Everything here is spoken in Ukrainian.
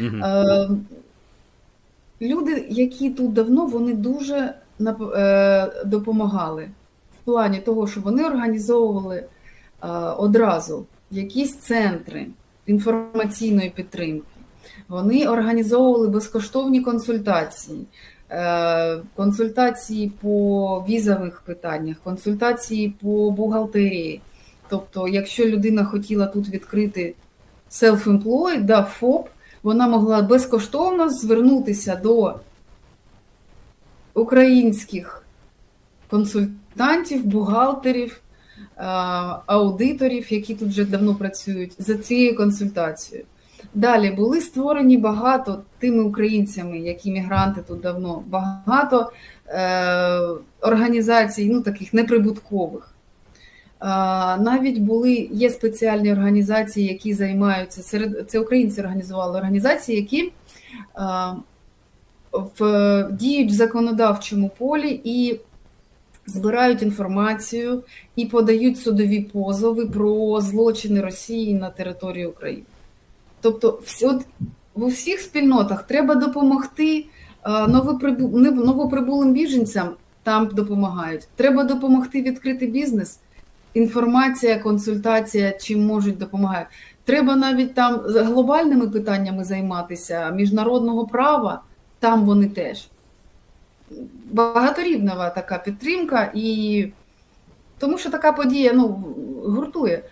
Е, Люди, які тут давно, вони дуже е, допомагали в плані того, що вони організовували е, одразу якісь центри інформаційної підтримки. Вони організовували безкоштовні консультації, консультації по візових питаннях, консультації по бухгалтерії. Тобто, якщо людина хотіла тут відкрити self-employed, да, ФОП, вона могла безкоштовно звернутися до українських консультантів, бухгалтерів, е, аудиторів, які тут вже давно працюють, за цією консультацією. Далі були створені багато тими українцями, які мігранти тут давно, багато е, організацій, ну таких неприбуткових. Навіть були є спеціальні організації, які займаються серед це українці організували організації, які в діють в законодавчому полі і збирають інформацію і подають судові позови про злочини Росії на території України. Тобто, всі- в усіх спільнотах треба допомогти новоприбулим біженцям. Там допомагають. Треба допомогти відкрити бізнес інформація, консультація, чим можуть допомагають. Треба навіть там глобальними питаннями займатися міжнародного права, там вони теж. Багаторівнева така підтримка, і тому що така подія ну, гуртує.